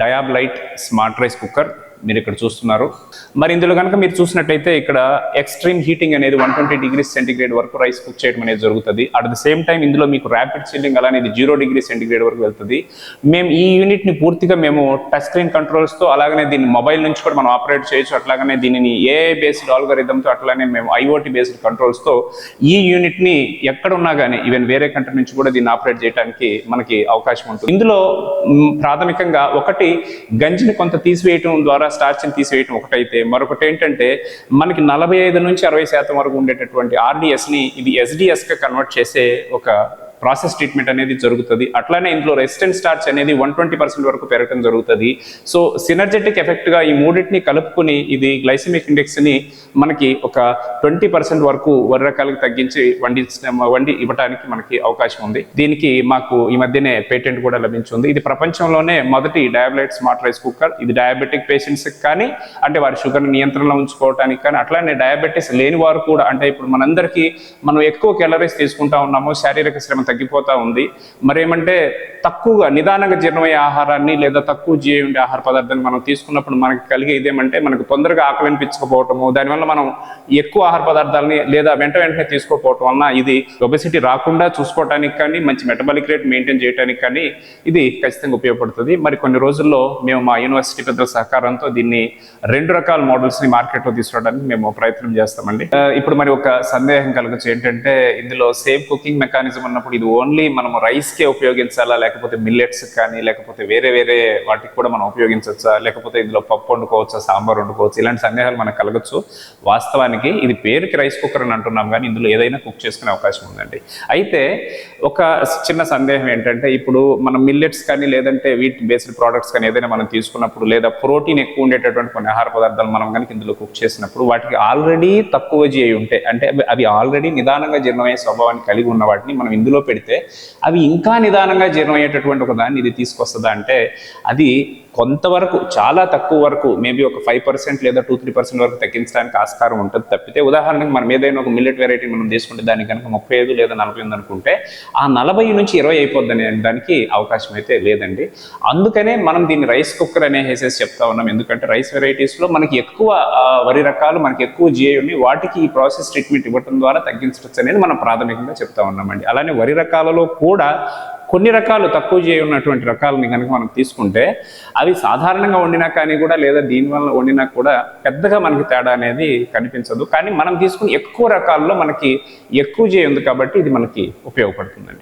Diab Lite smart rice cooker మీరు ఇక్కడ చూస్తున్నారు. మరి ఇందులో కనుక మీరు చూసినట్టయితే ఇక్కడ ఎక్స్ట్రీమ్ హీటింగ్ అనేది వన్ ట్వంటీ డిగ్రీ సెంటిగ్రేడ్ వరకు రైస్ కుక్ చేయడం అనేది జరుగుతుంది. అట్ ద సేమ్ టైం ఇందులో మీకు ర్యాపిడ్ చిల్లింగ్ అలానే ఇది జీరో డిగ్రీ సెంటిగ్రేడ్ వరకు వెళ్తుంది. మేము ఈ యూనిట్ని పూర్తిగా మేము టచ్ స్క్రీన్ కంట్రోల్స్తో అలాగనే దీన్ని మొబైల్ నుంచి కూడా మనం ఆపరేట్ చేయొచ్చు. అట్లాగనే దీనిని ఏఐ బేస్డ్ ఆల్గరిథంతో అట్లానే మేము ఐఓటీ బేస్డ్ కంట్రోల్స్తో ఈ యూనిట్ని ఎక్కడ ఉన్నా కానీ ఈవెన్ వేరే కంట్రీ నుంచి కూడా దీన్ని ఆపరేట్ చేయడానికి మనకి అవకాశం ఉంటుంది. ఇందులో ప్రాథమికంగా ఒకటి గంజిని కొంత తీసివేయటం ద్వారా స్టార్చ్ని తీసివేయటం ఒకటైతే మరొకటి ఏంటంటే మనకి నలభై ఐదు నుంచి అరవై శాతం వరకు ఉండేటటువంటి ఆర్డిఎస్ని ని ఇది ఎస్డిఎస్గా కన్వర్ట్ చేసే ఒక ప్రాసెస్ ట్రీట్మెంట్ అనేది జరుగుతుంది. అట్లానే ఇందులో రెసిస్టెంట్ స్టార్చ్ అనేది వన్ ట్వంటీ పర్సెంట్ వరకు పెరగడం జరుగుతుంది. సో సినర్జెటిక్ ఎఫెక్ట్గా ఈ మూడింటిని కలుపుకుని ఇది గ్లైసెమిక్ ఇండెక్స్ని మనకి ఒక ట్వంటీ పర్సెంట్ వరకు వరి రకాలకు తగ్గించి వండి వండి ఇవ్వడానికి మనకి అవకాశం ఉంది. దీనికి మాకు ఈ మధ్యనే పేటెంట్ కూడా లభించింది. ఇది ప్రపంచంలోనే మొదటి డయాబెటిక్ స్మార్ట్ రైస్ కుక్కర్. ఇది డయాబెటిక్ పేషెంట్స్ కానీ అంటే వారి షుగర్ నియంత్రణలో ఉంచుకోవడానికి కానీ అట్లానే డయాబెటీస్ లేని వారు కూడా అంటే ఇప్పుడు మనందరికీ మనం ఎక్కువ కెలరీస్ తీసుకుంటా ఉన్నాము శారీరక శ్రమ తగ్గిపోతూ ఉంది. మరేమంటే తక్కువగా నిదానంగా జీర్ణమయ్యే ఆహారాన్ని లేదా తక్కువ జీవి ఉండే ఆహార పదార్థాన్ని మనం తీసుకున్నప్పుడు మనకి కలిగే ఇదేమంటే మనకు తొందరగా ఆకలి అనిపించకపోవటము దానివల్ల మనం ఎక్కువ ఆహార పదార్థాలని లేదా వెంట వెంటనే తీసుకోకపోవటం వలన ఇది ఒబెసిటీ రాకుండా చూసుకోవడానికి కానీ మంచి మెటబాలిక్ రేట్ మెయింటైన్ చేయడానికి కానీ ఇది ఖచ్చితంగా ఉపయోగపడుతుంది. మరి కొన్ని రోజుల్లో మేము మా యూనివర్సిటీ పెద్దల సహకారంతో దీన్ని రెండు రకాల మోడల్స్ని మార్కెట్లో తీసుకురావడానికి మేము ప్రయత్నం చేస్తామండి. ఇప్పుడు మరి ఒక సందేహం కలగచ్చు ఏంటంటే ఇందులో సేఫ్ కుకింగ్ మెకానిజం ఉన్నప్పుడు ఇది ఓన్లీ మనం రైస్కే ఉపయోగించాలా ఉపయోగించాలా లేకపోతే మిల్లెట్స్ కానీ లేకపోతే వేరే వేరే వాటికి కూడా మనం ఉపయోగించవచ్చా? లేకపోతే ఇందులో పప్పు వండుకోవచ్చా? సాంబార్ వండుకోవచ్చు? ఇలాంటి సందేహాలు మనకు కలగచ్చు. వాస్తవానికి ఇది పేరుకి రైస్ కుక్కర్ అని అంటున్నాం కానీ ఇందులో ఏదైనా కుక్ చేసుకునే అవకాశం ఉందండి. అయితే ఒక చిన్న సందేహం ఏంటంటే ఇప్పుడు మనం మిల్లెట్స్ కానీ లేదంటే వీట్ బేస్డ్ ప్రోడక్ట్స్ కానీ ఏదైనా మనం తీసుకున్నప్పుడు లేదా ప్రోటీన్ ఎక్కువ ఉండేటటువంటి కొన్ని ఆహార పదార్థాలు మనం కనుక ఇందులో కుక్ చేసినప్పుడు వాటికి ఆల్రెడీ తక్కువ జీ అయి ఉంటాయి అంటే అవి- ఆల్రెడీ నిదానంగా జీర్ణమయ్యే స్వభావాన్ని కలిగి ఉన్న వాటిని మనం ఇందులో పెడితే అవి ఇంకా నిదానంగా జీర్ణమయ్యేటటువంటి ఒక దాన్ని ఇది తీసుకొస్తుందా అంటే అది కొంతవరకు చాలా తక్కువ వరకు మేబీ ఒక ఫైవ్ పర్సెంట్ లేదా టూ త్రీ పర్సెంట్ వరకు తగ్గించడానికి ఆస్కారం ఉంటుంది. తప్పితే ఉదాహరణకు మనం ఏదైనా ఒక మిల్లెట్ వెరైటీ మనం తీసుకుంటే దానికి కనుక ముప్పై ఐదు లేదా నలభై ఉంది అనుకుంటే ఆ నలభై నుంచి ఇరవై అయిపోద్ది అనే దానికి అవకాశం అయితే లేదండి. అందుకనే మనం దీన్ని రైస్ కుక్కర్ అనే హేసెస్ చెప్తా ఉన్నాం. ఎందుకంటే రైస్ వెరైటీస్లో మనకి ఎక్కువ వరి రకాలు మనకి ఎక్కువ జిఐ ఉండి వాటికి ఈ ప్రాసెస్ ట్రీట్మెంట్ ఇవ్వడం ద్వారా తగ్గించవచ్చు అనేది మనం ప్రాథమికంగా చెప్తా ఉన్నామండి. అలానే వరి రకాలలో కూడా కొన్ని రకాలు తక్కువ చేయి ఉన్నటువంటి రకాలని కనుక మనం తీసుకుంటే అవి సాధారణంగా వండినా కానీ కూడా లేదా దీనివల్ల వండినా కూడా పెద్దగా మనకి తేడా అనేది కనిపించదు. కానీ మనం తీసుకుని ఎక్కువ రకాల్లో మనకి ఎక్కువ చేయి ఉంది కాబట్టి ఇది మనకి ఉపయోగపడుతుందండి.